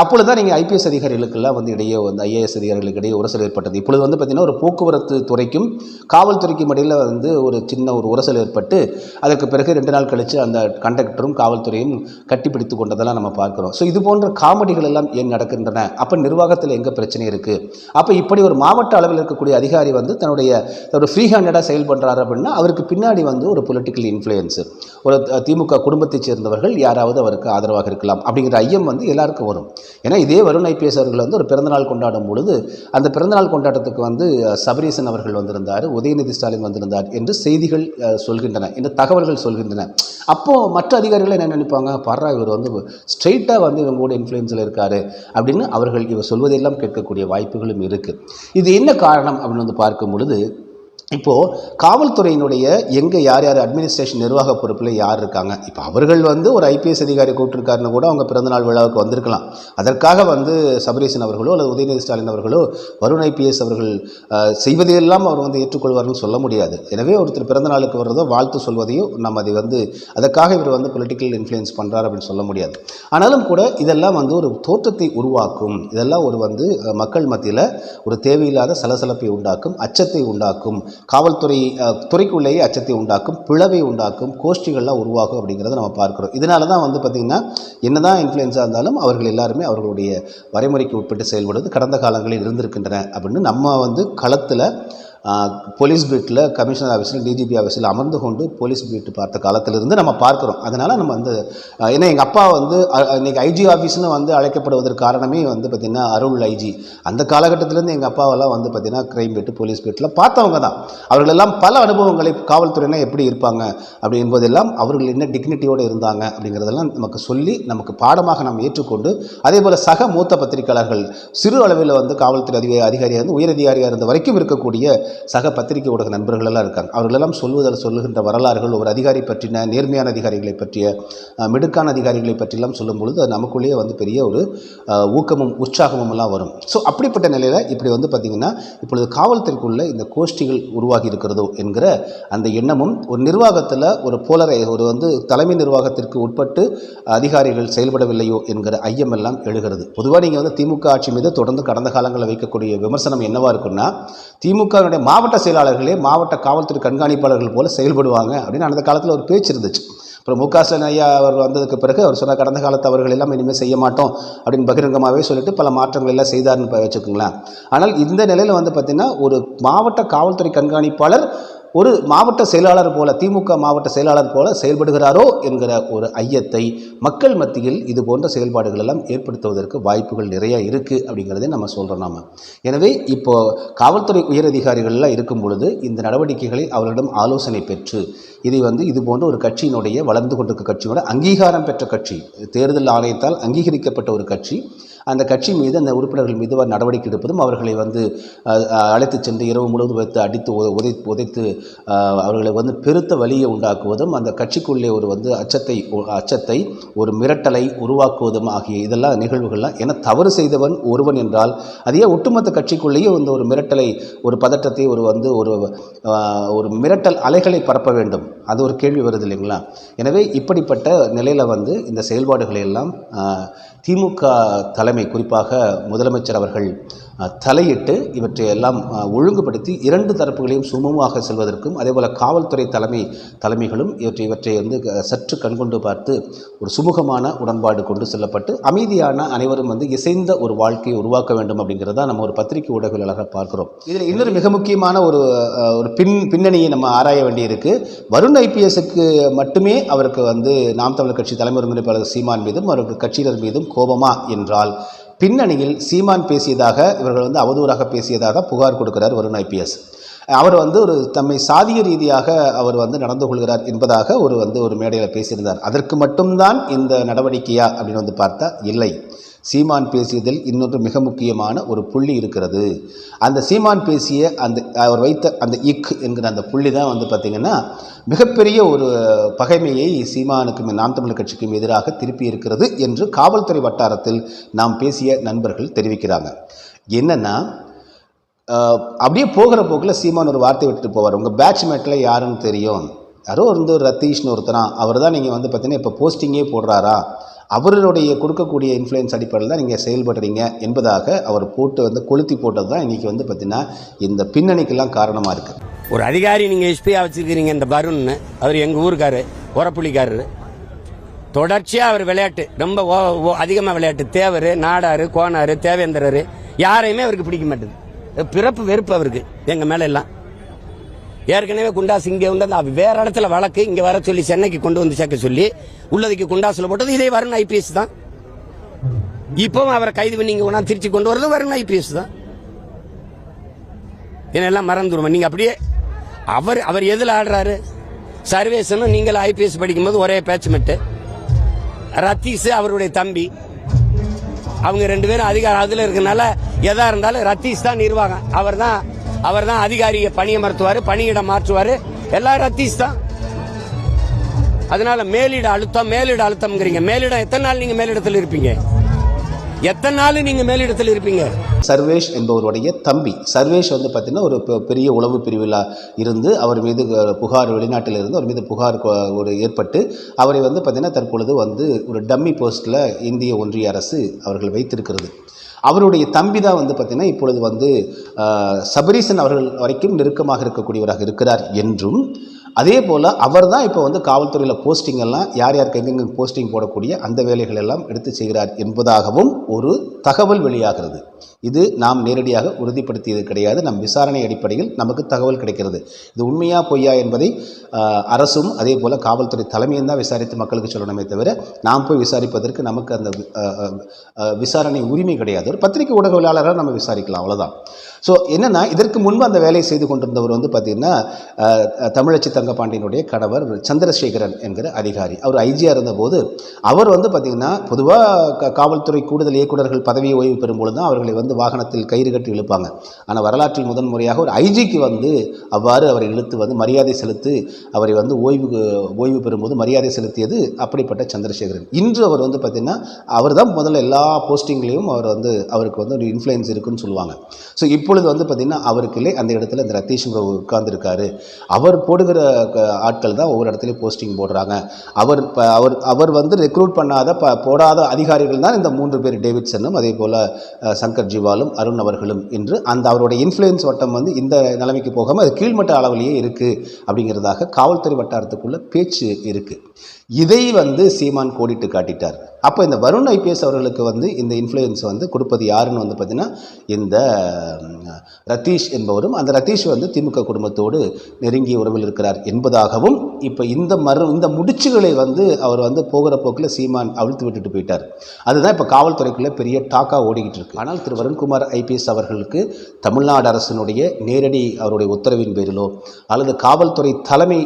அப்பொழுது தான் நீங்கள் ஐபிஎஸ் அதிகாரிகளுக்கெல்லாம் வந்து இடையே வந்து ஐஏஎஸ் அதிகாரிகளுக்கு இடையே உரசல் ஏற்பட்டது. இப்பொழுது வந்து பார்த்திங்கன்னா ஒரு போக்குவரத்து துறைக்கும் காவல்துறைக்கும் இடையில் வந்து ஒரு சின்ன ஒரு உரசல் ஏற்பட்டு அதற்கு பிறகு ரெண்டு நாள் கழித்து அந்த கண்டக்டரும் காவல்துறையும் கட்டிப்பிடித்து கொண்டதெல்லாம் நம்ம பார்க்குறோம். ஸோ இது போன்ற காமெடிகள் எல்லாம் ஏன் நடக்கின்றன. அப்போ நிர்வாகத்தில் எங்கே பிரச்சனை இருக்குது அப்போ இப்படி ஒரு மாவட்ட அளவில் இருக்கக்கூடிய அதிகாரி வந்து தன்னுடைய ஒரு ஃப்ரீ ஹேண்டடாக செயல்படுறாரு அப்படின்னா அவருக்கு பின்னாடி வந்து ஒரு பொலிட்டிக்கல் இன்ஃப்ளூயன்ஸு ஒரு திமுக குடும்பத்தைச் சேர்ந்தவர்கள் யாராவது அவருக்கு ஆதரவாக இருக்கலாம். அப்படிங்கிற ஐயம் வந்து எல்லாருக்கும் வரும். ஏன்னா இதே வருண் ஐபிஎஸ் அவர்கள் வந்து ஒரு பிறந்தநாள் கொண்டாடும் பொழுது அந்த பிறந்தநாள் கொண்டாட்டத்துக்கு வந்து சபரீசன் அவர்கள் வந்திருந்தார் உதயநிதி ஸ்டாலின் வந்திருந்தார் என்று செய்திகள் சொல்கின்றன என்று தகவல்கள் சொல்கின்றன. அப்போது மற்ற அதிகாரிகள் என்ன நினைப்பாங்க? பாரா இவர் வந்து ஸ்ட்ரெயிட்டாக வந்து இவங்க கூட இன்ஃப்ளூயன்ஸில் இருக்காரு. அப்படின்னு அவர்கள் இவர் சொல்வதெல்லாம் கேட்கக்கூடிய வாய்ப்புகளும் இருக்குது இது என்ன காரணம் அப்படின்னு வந்து பார்க்கும் பொழுது இப்போது காவல்துறையினுடைய எங்கே யார் யார் அட்மினிஸ்ட்ரேஷன் நிர்வாக பொறுப்பில் யார் இருக்காங்க? இப்போ அவர்கள் வந்து ஒரு ஐபிஎஸ் அதிகாரி கூப்பிட்டுருக்காருன்னு கூட அவங்க பிறந்தநாள் விழாவுக்கு வந்திருக்கலாம். அதற்காக வந்து சபரீசன் அவர்களோ அல்லது உதயநிதி ஸ்டாலின் அவர்களோ வருண் ஐபிஎஸ் அவர்கள் செய்வதையெல்லாம் அவர் வந்து ஏற்றுக்கொள்வார்னு சொல்ல முடியாது. எனவே ஒருத்தர் பிறந்த நாளுக்கு வர்றதோ வாழ்த்து சொல்வதையோ நம்ம அதை வந்து அதற்காக இவர் வந்து பொலிட்டிக்கல் இன்ஃப்ளூயன்ஸ் பண்ணுறார் அப்படின்னு சொல்ல முடியாது. ஆனாலும் கூட இதெல்லாம் வந்து ஒரு தோற்றத்தை உருவாக்கும். இதெல்லாம் ஒரு வந்து மக்கள் மத்தியில் ஒரு தேவையில்லாத சலசலப்பை உண்டாக்கும் அச்சத்தை உண்டாக்கும். காவல்துறை துறைக்குள்ளேயே அச்சத்தை உண்டாக்கும் பிளவை உண்டாக்கும் கோஷ்டிகள்லாம் உருவாகும் அப்படிங்கிறத நம்ம பார்க்குறோம். இதனால தான் வந்து பார்த்திங்கன்னா என்ன தான் இன்ஃப்ளூயன்ஸாக இருந்தாலும் அவர்கள் எல்லாருமே அவர்களுடைய வரைமுறைக்கு உட்பட்டு செயல்படுவது கடந்த காலங்களில் இருந்திருக்கின்றன அப்படின்னு நம்ம வந்து களத்தில் போலீஸ் பீட்டில் கமிஷனர் ஆஃபீஸில் டிஜிபி ஆஃபீஸில் அமர்ந்து கொண்டு போலீஸ் பீட் பார்த்த காலத்திலிருந்து நம்ம பார்க்குறோம். அதனால் நம்ம வந்து ஏன்னா எங்கள் அப்பா வந்து இன்றைக்கி இன்னைக்கு ஐஜி ஆஃபீஸ்னு வந்து அழைக்கப்படுவதற்கு காரணமே வந்து பார்த்திங்கன்னா அருள் ஐஜி அந்த காலகட்டத்திலேருந்து எங்கள் அப்பாவெல்லாம் வந்து பார்த்திங்கன்னா க்ரைம் பீட்டு போலீஸ் பீட்டில் பார்த்தவங்க தான். அவர்களெல்லாம் பல அனுபவங்களை காவல்துறையினா எப்படி இருப்பாங்க அப்படி என்பதெல்லாம் அவர்கள் என்ன டிக்னிட்டியோடு இருந்தாங்க அப்படிங்கிறதெல்லாம் நமக்கு சொல்லி நமக்கு பாடமாக நாம் ஏற்றுக்கொண்டு அதே போல் சக மூத்த பத்திரிகையாளர்கள் சிறு அளவில் வந்து காவல்துறை அதிக அதிகாரியாக இருந்து உயரதிகாரியாக இருந்த வரைக்கும் இருக்கக்கூடிய சக பத்திரிகை ஊடக நண்பர்களெல்லாம் இருக்காங்க. அவர்களெல்லாம் சொல்வதில் சொல்லுகின்ற வரலாறுகள் ஒரு அதிகாரி பற்றின நேர்மையான அதிகாரிகளை பற்றிய மிடுக்கான அதிகாரிகளை பற்றியெல்லாம் சொல்லும் பொழுது அது நமக்குள்ளேயே வந்து பெரிய ஒரு ஊக்கமும் உற்சாகமும் எல்லாம் வரும். ஸோ அப்படிப்பட்ட நிலையில் இப்படி வந்து பார்த்திங்கன்னா இப்பொழுது காவல்துறைக்குள்ள இந்த கோஷ்டிகள் உருவாகி இருக்கிறதோ என்கிற அந்த எண்ணமும் ஒரு நிர்வாகத்தில் ஒரு போலரை ஒரு வந்து தலைமை நிர்வாகத்திற்கு உட்பட்டு அதிகாரிகள் செயல்படவில்லையோ என்கிற ஐயம் எல்லாம் எழுகிறது. பொதுவாக நீங்கள் வந்து திமுக ஆட்சி மீது தொடர்ந்து கடந்த காலங்களில் வைக்கக்கூடிய விமர்சனம் என்னவாக இருக்குன்னா திமுகவினுடைய மாவட்ட செயலாளர்களே மாவட்ட காவல்துறை கண்காணிப்பாளர்கள் போல செயல்படுவாங்க அப்படின்னு அந்த காலத்தில் ஒரு பேச்சு இருந்துச்சு. அப்புறம் மு க ஸ்டாலின் ஐயா அவர் வந்ததுக்கு பிறகு அவர் சொன்ன கடந்த காலத்து அவர்கள் எல்லாம் இனிமேல் செய்ய மாட்டோம் அப்படின்னு பகிரங்கமாகவே சொல்லிட்டு பல மாற்றங்கள் எல்லாம் செய்தார்னு வச்சுக்கோங்களேன். ஆனால் இந்த நிலையில் வந்து பார்த்திங்கன்னா ஒரு மாவட்ட காவல்துறை கண்காணிப்பாளர் ஒரு மாவட்ட செயலாளர் போல திமுக மாவட்ட செயலாளர் போல செயல்படுகிறாரோ என்கிற ஒரு ஐயத்தை மக்கள் மத்தியில் இது போன்ற செயல்பாடுகள் எல்லாம் ஏற்படுத்துவதற்கு வாய்ப்புகள் நிறைய இருக்குது அப்படிங்கிறதை நம்ம சொல்கிறோம் நாம். எனவே இப்போ காவல்துறை உயரதிகாரிகள்லாம் இருக்கும் பொழுது இந்த நடவடிக்கைகளை அவர்களிடம் ஆலோசனை பெற்று இதை வந்து இது போன்ற ஒரு கட்சியினுடைய வளர்ந்து கொண்டிருக்க கட்சியோட அங்கீகாரம் பெற்ற கட்சி தேர்தல் ஆணையத்தால் அங்கீகரிக்கப்பட்ட ஒரு கட்சி அந்த கட்சி மீது அந்த உறுப்பினர்கள் மீது நடவடிக்கை எடுப்பதும் அவர்களை வந்து அழைத்து அழைத்துச் சென்று இரவு முழுவதும் வைத்து அடித்து உத- உதை உதைத்து அவர்களை வந்து பெருத்த வழியை உண்டாக்குவதும் அந்த கட்சிக்குள்ளே ஒரு வந்து அச்சத்தை அச்சத்தை ஒரு மிரட்டலை உருவாக்குவதும் ஆகிய இதெல்லாம் நிகழ்வுகள்லாம். ஏன்னா தவறு செய்தவன் ஒருவன் என்றால் அதே ஒட்டுமொத்த கட்சிக்குள்ளேயே வந்து ஒரு மிரட்டலை ஒரு பதட்டத்தை ஒரு வந்து ஒரு ஒரு மிரட்டல் அலைகளை பரப்ப வேண்டும். அது ஒரு கேள்வி வருது இல்லைங்களா? எனவே இப்படிப்பட்ட நிலையில் வந்து இந்த செயல்பாடுகளை எல்லாம் திமுக தலைமை குறிப்பாக முதலமைச்சர் அவர்கள் தலையிட்டு இவற்றை எல்லாம் ஒழுங்குபடுத்தி இரண்டு தரப்புகளையும் சுமூகமாக செல்வதற்கும் அதேபோல் காவல்துறை தலைமை தலைமைகளும் இவற்றை இவற்றை வந்து சற்று கண்கொண்டு பார்த்து ஒரு சுமூகமான உடன்பாடு கொண்டு செல்லப்பட்டு அமைதியான அனைவரும் வந்து இசைந்த ஒரு வாழ்க்கையை உருவாக்க வேண்டும் அப்படிங்கிறத நம்ம ஒரு பத்திரிகை ஊடகவியலாளராக பார்க்கிறோம். இதில் இன்னொரு மிக முக்கியமான ஒரு ஒரு பின் பின்னணியை நம்ம ஆராய வேண்டியிருக்கு. வருண் ஐபிஎஸ்க்கு மட்டுமே அவருக்கு வந்து நாம் தமிழர் கட்சி தலைமை ஒருங்கிணைப்பாளர் சீமான் மீதும் அவருக்கு கட்சியினர் மீதும் கோபமா என்றால் பின்னணியில் சீமான் பேசியதாக இவர்கள் வந்து அவதூறாக பேசியதாக புகார் கொடுக்கிறார் வருண் ஐபிஎஸ் அவர் வந்து ஒரு தம்மை சாதிய ரீதியாக அவர் வந்து நடந்து கொள்கிறார் என்பதாக ஒரு வந்து ஒரு மேடையில் பேசியிருந்தார். அதற்கு மட்டும்தான் இந்த நடவடிக்கையா அப்படின்னு வந்து பார்த்தா இல்லை. சீமான் பேசியதில் இன்னொன்று மிக முக்கியமான ஒரு புள்ளி இருக்கிறது. அந்த சீமான் பேசிய அந்த அவர் வைத்த அந்த இக் என்கிற அந்த புள்ளி தான் வந்து பார்த்திங்கன்னா மிகப்பெரிய ஒரு பகைமையை சீமானுக்கும் நாம் தமிழர் கட்சிக்கும் எதிராக திருப்பி இருக்கிறது என்று காவல்துறை வட்டாரத்தில் நாம் பேசிய நண்பர்கள் தெரிவிக்கிறாங்க. என்னென்னா அப்படியே போகிற போக்கில் சீமான் ஒரு வார்த்தை விட்டுட்டு போவார். உங்கள் பேட்ச்மேட்டில் யாருன்னு தெரியும். யாரோ வந்து ரத்தீஷ்னு ஒருத்தனா அவர் தான் நீங்கள் வந்து பார்த்தீங்கன்னா இப்போ போஸ்டிங்கே போடுறாரா? அவருடைய கொடுக்கக்கூடிய இன்ஃப்ளூயன்ஸ் அடிப்படையில் தான் நீங்கள் செயல்படுறீங்க என்பதாக அவர் போட்டு வந்து கொளுத்தி போட்டது தான் இன்றைக்கி வந்து பார்த்தீங்கன்னா இந்த பின்னணிக்கெல்லாம் காரணமாக இருக்குது ஒரு அதிகாரி நீங்கள் எஸ்பியாக வச்சுருக்கிறீங்க இந்த பருன்னு அவர் எங்கள் ஊருக்காரு ஓரப்புள்ளிக்காரரு. தொடர்ச்சியாக அவர் விளையாட்டு ரொம்ப ஓ- ஓ- விளையாட்டு. தேவர் நாடாரு கோனார் தேவேந்திரர் யாரையுமே அவருக்கு பிடிக்க மாட்டேது. பிறப்பு வெறுப்பு அவருக்கு எங்கள் மேலே எல்லாம். ஏற்கனவே குண்டாஸ் இங்கே வந்து அந்த வேற இடத்துல வழக்கு. இங்க வர சொல்லி சென்னைக்கு கொண்டு வந்து சேர்க்க சொல்லி உள்ளதுக்கு குண்டாசுல போட்டது. இதே வருண் ஐபிஎஸ் தான். இப்பவும் அவரை கைது பண்ணி இங்க திருச்சி கொண்டு வரது வருண் ஐபிஎஸ் தான். என்னெல்லாம் மறந்துடுவோம் நீங்க அப்படியே அவர் அவர் எதுல ஆடுறாரு? சர்வேசனும் நீங்கள் ஐபிஎஸ் படிக்கும்போது ஒரே பேட்ச்மெட்டு ரத்தீஸ் அவருடைய தம்பி. அவங்க ரெண்டு பேரும் அதிகாரம் அதில் இருக்கனால எதா இருந்தாலும் ரத்தீஸ் தான் நிர்வாகம். அவர் தான் அவர் தான் அதிகாரியை பணியமர்த்துவாரு பணியிடம் மாற்றுவாரு. எல்லாரும் ரத்தீஸ் தான். அதனால மேலிட அழுத்தம் மேலிட அழுத்தம்ங்கிறீங்க. மேலிடம் எத்தனை நாள் நீங்க மேலிடத்தில் இருப்பீங்க? எத்தனை நாள் நீங்க மேலிடத்தில் இருப்பீங்க? சர்வேஷ் என்பவருடைய தம்பி. சர்வேஷ் வந்து பார்த்தீங்கன்னா ஒரு பெரிய உளவு பிரிவில் இருந்து அவர் மீது புகார் வெளிநாட்டில் இருந்து அவர் மீது புகார் ஒரு ஏற்பட்டு அவரை வந்து பார்த்தீங்கன்னா தற்பொழுது வந்து ஒரு டம்மி போஸ்ட்டில் இந்திய ஒன்றிய அரசு அவர்கள் வைத்திருக்கிறது. அவருடைய தம்பி தான் வந்து பார்த்திங்கன்னா இப்பொழுது வந்து சபரீசன் அவர்கள் வரைக்கும் நெருக்கமாக இருக்கக்கூடியவராக இருக்கிறார் என்றும் அதே போல் அவர் தான் இப்போ வந்து காவல்துறையில் போஸ்டிங் எல்லாம் யார் யாருக்கு எங்கெங்க போஸ்டிங் போடக்கூடிய அந்த வேலைகள் எல்லாம் எடுத்து செய்கிறார் என்பதாகவும் ஒரு தகவல் வெளியாகிறது. இது நாம் நேரடியாக உறுதிப்படுத்தியது கிடையாது. நம் விசாரணை அடிப்படையில் நமக்கு தகவல் கிடைக்கிறது. இது உண்மையா பொய்யா என்பதை அரசும் அதே போல் காவல்துறை தலைமையும் தான் விசாரித்து மக்களுக்கு சொல்லணுமே தவிர நாம் போய் விசாரிப்பதற்கு நமக்கு அந்த விசாரணை உரிமை கிடையாது. ஒரு பத்திரிகை ஊடகவியலாளராக நம்ம விசாரிக்கலாம் அவ்வளோதான் ஸோ என்னென்னா இதற்கு முன்பு அந்த வேலையை செய்து கொண்டிருந்தவர் வந்து பார்த்திங்கன்னா தமிழச்சி தங்கப்பாண்டியனுடைய கணவர் சந்திரசேகரன் என்கிற அதிகாரி. அவர் ஐஜியாக இருந்தபோது அவர் வந்து பார்த்திங்கன்னா பொதுவாக காவல்துறை கூடுதல் இயக்குநர்கள் பதவி ஓய்வு பெறும்பொழுது தான் அவர்களை வந்து வாகனத்தில் கயிறு கட்டி இழுப்பாங்க. ஆனால் வரலாற்றில் முதன் முறையாக ஒரு ஐஜிக்கு வந்து அவ்வாறு அவரை இழுத்து வந்து மரியாதை செலுத்தி அவரை வந்து ஓய்வு ஓய்வு பெறும்போது மரியாதை செலுத்தியது அப்படிப்பட்ட சந்திரசேகரன். இன்று அவர் வந்து பார்த்திங்கன்னா அவர் தான் முதல்ல எல்லா போஸ்டிங்லேயும் அவர் வந்து அவருக்கு வந்து ஒரு இன்ஃப்ளூயன்ஸ் இருக்குன்னு சொல்லுவாங்க. ஸோ இப்போ இப்பொழுது வந்து பார்த்திங்கன்னா அவருக்குள்ளே அந்த இடத்துல இந்த ரத்தீஷ்ங்கிற உட்கார்ந்துருக்காரு. அவர் போடுகிற ஆட்கள் தான் ஒவ்வொரு இடத்துலையும் போஸ்டிங் போடுறாங்க. அவர் அவர் அவர் வந்து ரெக்ரூட் பண்ணாத ப போடாத அதிகாரிகள் தான் இந்த மூன்று பேர் டேவிட்சனும் அதே போல் சங்கர் ஜிவாலும் அருண் அவர்களும் என்று அந்த அவருடைய இன்ஃப்ளூயன்ஸ் வட்டம் வந்து இந்த நிலைமைக்கு போகாமல் அது கீழ்மட்ட அளவிலேயே இருக்குது அப்படிங்கிறதாக காவல்துறை வட்டாரத்துக்குள்ள பேச்சு இருக்குது இதை வந்து சீமான் கோடிட்டு காட்டிட்டார். அப்போ இந்த வருண் ஐபிஎஸ் அவர்களுக்கு வந்து இந்த இன்ஃப்ளூயன்ஸ் வந்து கொடுப்பது யாருன்னு வந்து பார்த்தீங்கன்னா இந்த ரத்தீஷ் ரதீஷ் என்பவரும் அந்த ரதீஷ் வந்து திமுக குடும்பத்தோடு நெருங்கிய உறவில் இருக்கிறார் என்பதாகவும் இப்போ இந்த மறு இந்த முடிச்சுகளை வந்து அவர் வந்து போகிற போக்கில் சீமான் அவிழ்த்து விட்டுட்டு போயிட்டார். அதுதான் இப்போ காவல்துறைக்குள்ளே பெரிய டாக்காக ஓடிக்கிட்டு இருக்கு. ஆனால் திரு வருண்குமார் ஐபிஎஸ் அவர்களுக்கு தமிழ்நாடு அரசினுடைய நேரடி அவருடைய உத்தரவின் பேரிலோ அல்லது காவல்துறை தலைமை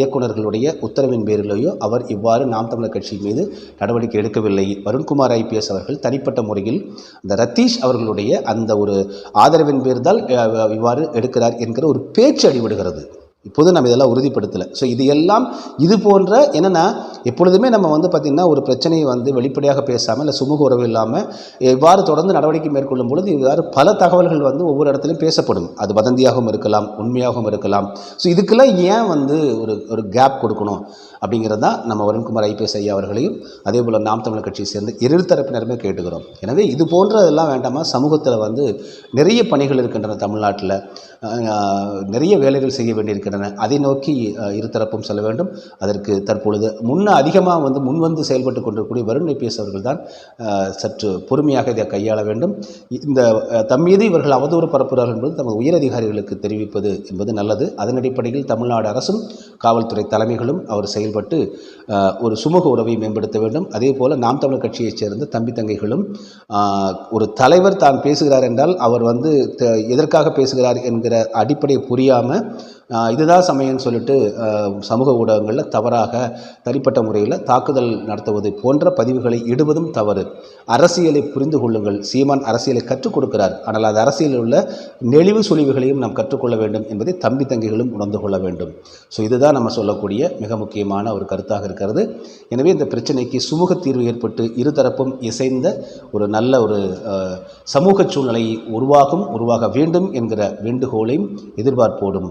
இயக்குநர்களுடைய உத்தரவின் இயக்குனர்களுடைய உத்தரவின் அவர் இவ்வாறு நாம் தமிழர் கட்சி மீது நடவடிக்கை எடுக்கவில்லை. வருண்குமார் ஐபிஎஸ் அவர்கள் தனிப்பட்ட முறையில் இந்த ரத்தீஷ் அவர்களுடைய அந்த ஒரு ஆதரவின் பேர்தால் இவ்வாறு எடுக்கிறார் என்கிற ஒரு பேச்சு அடிபடுகிறது. இப்போது நம்ம இதெல்லாம் உறுதிப்படுத்தலை. ஸோ இது எல்லாம் இது போன்ற என்னென்னா எப்பொழுதுமே நம்ம வந்து பார்த்திங்கன்னா ஒரு பிரச்சனையை வந்து வெளிப்படையாக பேசாமல் இல்லை சுமூக உறவு இல்லாமல் எவ்வாறு தொடர்ந்து நடவடிக்கை மேற்கொள்ளும் பொழுது இவ்வாறு பல தகவல்கள் வந்து ஒவ்வொரு இடத்துலையும் பேசப்படும். அது வதந்தியாகவும் இருக்கலாம் உண்மையாகவும் இருக்கலாம். ஸோ இதுக்கெல்லாம் ஏன் வந்து ஒரு ஒரு கேப் கொடுக்கணும்? அப்படிங்கிறது தான் நம்ம வருண்குமார் ஐபிஎஸ் ஐயா அவர்களையும் அதே போல் நாம் தமிழர் கட்சியை சேர்ந்து இரு தரப்பினருமே கேட்டுக்கிறோம். எனவே இது போன்றதெல்லாம் வேண்டாமா? சமூகத்தில் வந்து நிறைய பணிகள் இருக்கின்றன தமிழ்நாட்டில். நிறைய வேலைகள் செய்ய வேண்டியிருக்கின்றன. அதை நோக்கி இருதரப்பும் செல்ல வேண்டும். அதற்கு தற்பொழுது முன்ன அதிகமாக வந்து முன்வந்து செயல்பட்டு கொண்டிருக்கக்கூடிய வருண் ஐபிஎஸ் அவர்கள் தான் சற்று பொறுமையாக இதை கையாள வேண்டும். இந்த தம் மீது இவர்கள் அவதூறு பரப்புகிறார்கள் என்பது தமது உயரதிகாரிகளுக்கு தெரிவிப்பது என்பது நல்லது. அதன் அடிப்படையில் தமிழ்நாடு அரசும் காவல்துறை தலைமைகளும் அவர் செயல் செயல்பட்டு ஒரு சுமூக உறவை மேம்படுத்த வேண்டும். அதே போல் நாம் தமிழர் கட்சியைச் சேர்ந்த தம்பி தங்கைகளும் ஒரு தலைவர் தான் பேசுகிறார் என்றால் அவர் வந்து எதற்காக பேசுகிறார் என்கிற அடிப்படையை புரியாமல் இதுதான் சமயம்னு சொல்லிட்டு சமூக ஊடகங்களில் தவறாக தனிப்பட்ட முறையில் தாக்குதல் நடத்துவது போன்ற பதிவுகளை இடுவதும் தவறு. அரசியலை புரிந்து கொள்ளுங்கள். சீமான் அரசியலை கற்றுக் கொடுக்கிறார். ஆனால் அது அரசியலில் உள்ள நெளிவு சுழிவுகளையும் நாம் கற்றுக்கொள்ள வேண்டும் என்பதை தம்பி தங்கைகளும் உணர்ந்து கொள்ள வேண்டும். ஸோ இதுதான் நம்ம சொல்லக்கூடிய மிக முக்கியமான ஒரு கருத்தாக இருக்கிறது. எனவே இந்த பிரச்சனைக்கு சுமூக தீர்வு ஏற்பட்டு இருதரப்பும் இசைந்த ஒரு நல்ல ஒரு சமூக சூழ்நிலை உருவாகும் உருவாக வேண்டும் என்கிற வேண்டுகோளையும் எதிர்பார்ப்போடும்.